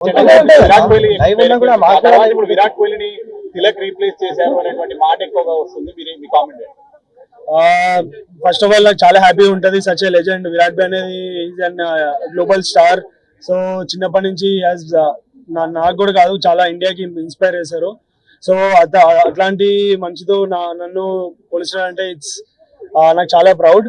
Virat Kohli live ఉన్నా కూడా ఆ తర్వాత మాట్లాడాలి ఇప్పుడు విరాట్ కోహ్లీని తిలక్ రీప్లేస్ చేశారు అనేటువంటి మాట ఎక్కువగా వస్తుంది. మీరు మీ కామెంట్ ఫస్ట్ ఆఫ్ ఆల్ నాకు చాలా హ్యాపీ ఉంటది. సచ్ ఏ లెజెండ్ విరాట్ బి అనేది is an global star so చిన్నప్పటి నుంచి యాజ్ నాకు కూడా కాదు చాలా ఇండియాకి ఇన్స్పైర్ చేశారు. సో అత- అట్లాంటి మంచితో నా నన్ను పోలిచడం అంటే ఇట్స్ నాకు చాలా ప్రౌడ్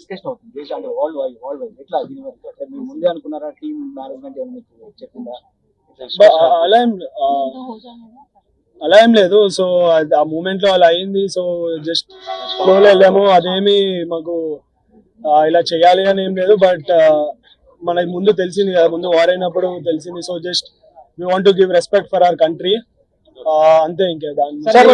డిస్కషన్ అవుతుంది. దేశాలు వరల్డ్ వైడ్ వరల్డ్ వైడ్ ఎట్లా? దీని వరకు అంటే మీరు ముందే అనుకున్నారా? టీమ్ మేనేజ్మెంట్ ఏమైనా మీకు చెప్పిందా? బ- అలా ఏం అలా ఏం లేదు. సో ఆ మూమెంట్లో అలా అయింది. సో జస్ట్ ఫ్లోలో వెళ్ళాము. అదేమి మాకు ఇలా చేయాలి అని ఏం లేదు. బట్ మనకి ముందు తెలిసింది కదా. ముందు వార్ అయినప్పుడు తెలిసింది. So just we want give respect for our country అంతే ఇంకా. దాని సరే,